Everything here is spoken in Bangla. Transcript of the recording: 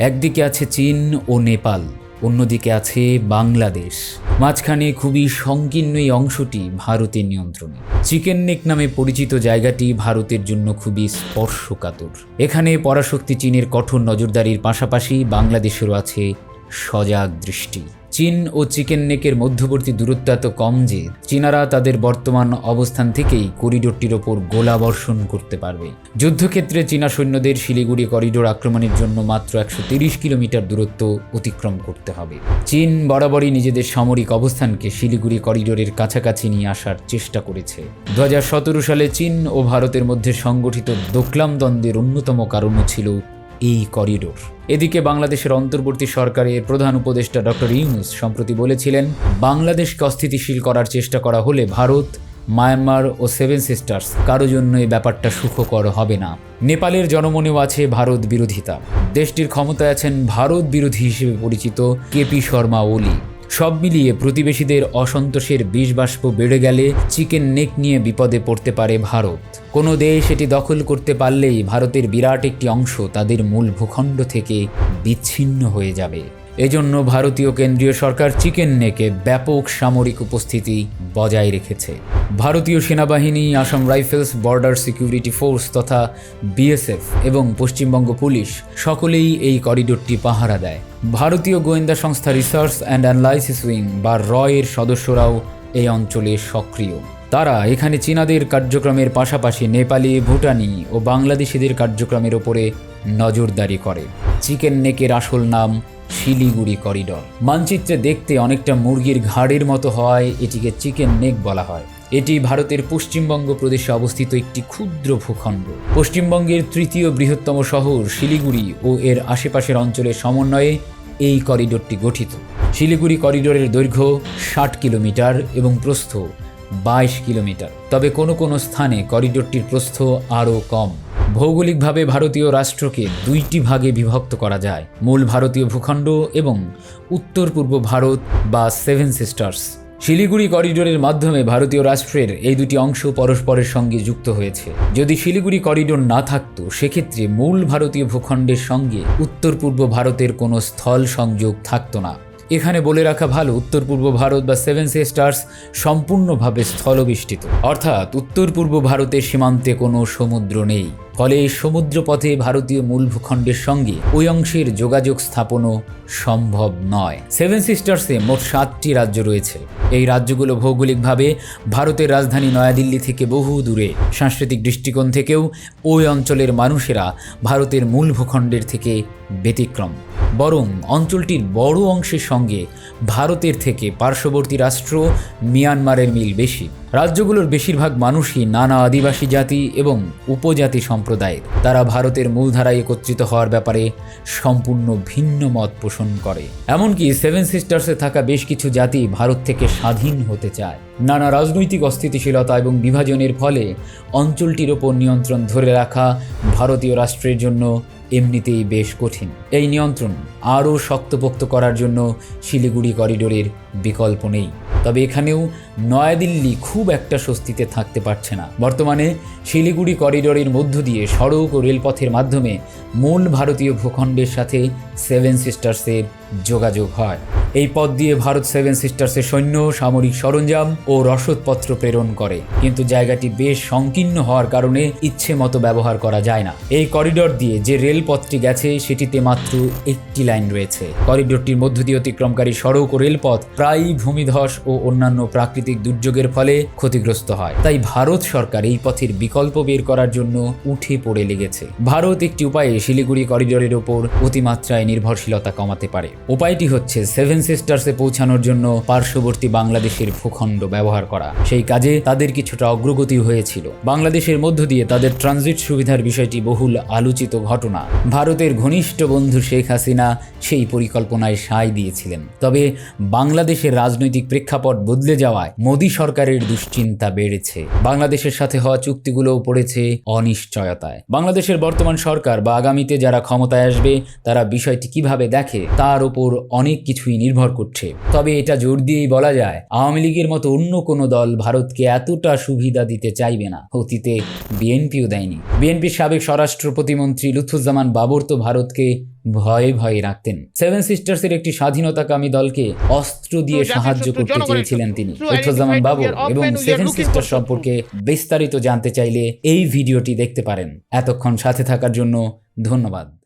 একদিকে আছে চীন ও নেপাল, অন্যদিকে আছে বাংলাদেশ। মাঝখানে খুবই সংকীর্ণ এই অংশটি ভারতের নিয়ন্ত্রণে। চিকেন নেক নামে পরিচিত জায়গাটি ভারতের জন্য খুবই স্পর্শকাতর। এখানে পরাশক্তি চীনের কঠোর নজরদারির পাশাপাশি বাংলাদেশেরও আছে সজাগ দৃষ্টি। চীন ও চিকেন নেকের মধ্যবর্তী দূরত্ব এত কম যে চীনারা তাদের বর্তমান অবস্থান থেকেই করিডোরটির ওপর গোলাবর্ষণ করতে পারবে। যুদ্ধক্ষেত্রে চীনা সৈন্যদের শিলিগুড়ি করিডোর আক্রমণের জন্য মাত্র একশো কিলোমিটার দূরত্ব অতিক্রম করতে হবে। চীন বরাবরই নিজেদের সামরিক অবস্থানকে শিলিগুড়ি করিডোরের কাছাকাছি নিয়ে আসার চেষ্টা করেছে। দু হাজার সতেরো সালে চীন ও ভারতের মধ্যে সংগঠিত দোকলাম দ্বন্দ্বের অন্যতম কারণও ছিল এই করিডোর। এদিকে বাংলাদেশের অন্তর্বর্তী সরকারের প্রধান উপদেষ্টা ডক্টর ইউনুস সম্প্রতি বলেছিলেন, বাংলাদেশকে অস্থিতিশীল করার চেষ্টা করা হলে ভারত, মায়ানমার ও সেভেন সিস্টার্স কারও জন্য এই ব্যাপারটা সুখকর হবে না। নেপালের জনমনেও আছে ভারত বিরোধিতা। দেশটির ক্ষমতায় আছেন ভারত বিরোধী হিসেবে পরিচিত কেপি শর্মা ওলি সব মিলিয়ে প্রতিবেশীদের অসন্তোষের বিষ বাষ্প বেড়ে গেলে চিকেন নেক নিয়ে বিপদে পড়তে পারে ভারত। কোনো দেশ এটি দখল করতে পারলেই ভারতের বিরাট একটি অংশ তাদের মূল ভূখণ্ড থেকে বিচ্ছিন্ন হয়ে যাবে। এজন্য ভারতীয় কেন্দ্রীয় সরকার চিকেন নেকে ব্যাপক সামরিক উপস্থিতি বজায় রেখেছে। ভারতীয় সেনাবাহিনী, Assam rifles, border security force তথা বিএসএফ এবং পশ্চিমবঙ্গ পুলিশ সকলেই এই করিডোরটি পাহারা দেয়। ভারতীয় গোয়েন্দা সংস্থা রিসার্চ অ্যান্ড অ্যানালাইসিস উইং বা রয়ের সদস্যরাও এই অঞ্চলে সক্রিয়। তারা এখানে চীনাদের কার্যক্রমের পাশাপাশি নেপালি, ভুটানি ও বাংলাদেশিদের কার্যক্রমের ওপরে নজরদারি করে। চিকেন নেকের আসল নাম শিলিগুড়ি করিডর। মানচিত্রে দেখতে অনেকটা মুরগির ঘাড়ের মতো হয় এটিকে চিকেন নেক বলা হয়। এটি ভারতের পশ্চিমবঙ্গ প্রদেশে অবস্থিত একটি ক্ষুদ্র ভূখণ্ড। পশ্চিমবঙ্গের তৃতীয় বৃহত্তম শহর শিলিগুড়ি ও এর আশেপাশের অঞ্চলের সমন্বয়ে এই করিডোরটি গঠিত। শিলিগুড়ি করিডোরের দৈর্ঘ্য ষাট কিলোমিটার এবং প্রস্থ বাইশ কিলোমিটার। তবে কোনো কোনো স্থানে করিডোরটির প্রস্থ আরও কম। ভৌগোলিকভাবে ভারতীয় রাষ্ট্রকে দুইটি ভাগে বিভক্ত করা যায়। মূল ভারতীয় ভূখণ্ড এবং উত্তর পূর্ব ভারত বা সেভেন সিস্টার্স। শিলিগুড়ি করিডোরের মাধ্যমে ভারতীয় রাষ্ট্রের এই দুটি অংশ পরস্পরের সঙ্গে যুক্ত হয়েছে। যদি শিলিগুড়ি করিডোর না থাকতো, সেক্ষেত্রে মূল ভারতীয় ভূখণ্ডের সঙ্গে উত্তর পূর্ব ভারতের কোনো স্থল সংযোগ থাকত না। এখানে বলে রাখা ভালো, উত্তর পূর্ব ভারত বা সেভেন সিস্টার্স সম্পূর্ণভাবে স্থলবেষ্টিত অর্থাৎ উত্তর পূর্ব ভারতের সীমান্তে কোনো সমুদ্র নেই। ফলে সমুদ্রপথে ভারতীয় মূল ভূখণ্ডের সঙ্গে ওই অংশের যোগাযোগ স্থাপনও সম্ভব নয়। সেভেন সিস্টার্সে মোট সাতটি রাজ্য রয়েছে। এই রাজ্যগুলো ভৌগোলিকভাবে ভারতের রাজধানী নয়াদিল্লি থেকে বহু দূরে। সাংস্কৃতিক দৃষ্টিকোণ থেকেও ওই অঞ্চলের মানুষেরা ভারতের মূল ভূখণ্ডের থেকে ব্যতিক্রম। বরং অঞ্চলটির বড় অংশের সঙ্গে ভারতের থেকে পার্শ্ববর্তী রাষ্ট্র মিয়ানমারের মিল বেশি। রাজ্যগুলোর বেশিরভাগ মানুষই নানা আদিবাসী জাতি এবং উপজাতি সম্প্রদায়ের। তারা ভারতের মূলধারায় একত্রিত হওয়ার ব্যাপারে সম্পূর্ণ ভিন্ন মত পোষণ করে। এমনকি সেভেন সিস্টার্সে থাকা বেশ কিছু জাতি ভারত থেকে স্বাধীন হতে চায়। নানা রাজনৈতিক অস্থিতিশীলতা এবং বিভাজনের ফলে অঞ্চলটির ওপর নিয়ন্ত্রণ ধরে রাখা ভারতীয় রাষ্ট্রের জন্য এমনিতেই বেশ কঠিন। এই নিয়ন্ত্রণ আরও শক্তপোক্ত করার জন্য শিলিগুড়ি করিডোরের বিকল্প নেই। তবে এখানেও নয়াদিল্লি খুব একটা স্বস্তিতে থাকতে পারছে না। বর্তমানে শিলিগুড়ি করিডোরের মধ্য দিয়ে সড়ক ও রেলপথের মাধ্যমে মূল ভারতীয় ভূখণ্ডের সাথে সেভেন সিস্টার্সের যোগাযোগ হয়। এই পথ দিয়ে ভারত সেভেন সিস্টার্সের সৈন্য, সামরিক সরঞ্জাম ও রসদপত্র প্রেরণ করে। কিন্তু জায়গাটি বেশ সংকীর্ণ হওয়ার কারণে ইচ্ছে মতো ব্যবহার করা যায় না। এই করিডোর দিয়ে যে রেলপথটি গেছে, সেটিতে মাত্র একটি লাইন রয়েছে। করিডোরটির মধ্য দিয়ে অতিক্রমকারী সড়ক ও রেলপথ প্রায়ই ভূমিধস অন্যান্য প্রাকৃতিক দুর্যোগের ফলে ক্ষতিগ্রস্ত হয়। তাই ভারত সরকার এই পথের বিকল্প বের করার জন্য উঠে পড়ে লেগেছে। ভারত একটি উপায়ে শিলিগুড়ি করিডোরের ওপর অতিমাত্রায় নির্ভরশীলতা কমাতে পারে। উপায়টি হচ্ছে সেভেন সিস্টার্সে পৌঁছানোর জন্য পার্শ্ববর্তী বাংলাদেশের ভূখণ্ড ব্যবহার করা। সেই কাজে তাদের কিছুটা অগ্রগতি হয়েছিল। বাংলাদেশের মধ্য দিয়ে তাদের ট্রানজিট সুবিধার বিষয়টি বহুল আলোচিত ঘটনা। ভারতের ঘনিষ্ঠ বন্ধু শেখ হাসিনা সেই পরিকল্পনায় সায় দিয়েছিলেন। তবে বাংলাদেশের রাজনৈতিক প্রেক্ষাপট বদলে যাওয়ায় মোদী সরকারের দুশ্চিন্তা বেড়েছে। বাংলাদেশের সাথে হওয়া চুক্তিগুলোও পড়েছে অনিশ্চয়তায়। বাংলাদেশের বর্তমান সরকার বা আগামীতে যারা ক্ষমতায় আসবে, তারা বিষয়টি কীভাবে দেখে, তার উপর অনেক কিছুই নির্ভর করছে। তবে এটা জোর দিয়েই বলা যায়, আওয়ামী লীগের মতো অন্য কোনো দল ভারতকে এতটা সুবিধা দিতে চাইবে না। অতীতে বিএনপিও দেয়নি। বিএনপির সাবেক স্বরাষ্ট্র প্রতিমন্ত্রী লুৎফুজ্জামান বাবর তো ভারতকে ভয়ে ভয়ে রাখতেন। সেভেন সিস্টার্সের একটি স্বাধীনতাকামী দলকে অস্ত্র দিয়ে সাহায্য করতে চেয়েছিলেন তিনি। লুৎফুজ্জামান are এবং সেভেন সিস্টার সম্পর্কে বিস্তারিত জানতে চাইলে এই ভিডিওটি দেখতে পারেন। এতক্ষণ সাথে থাকার জন্য ধন্যবাদ।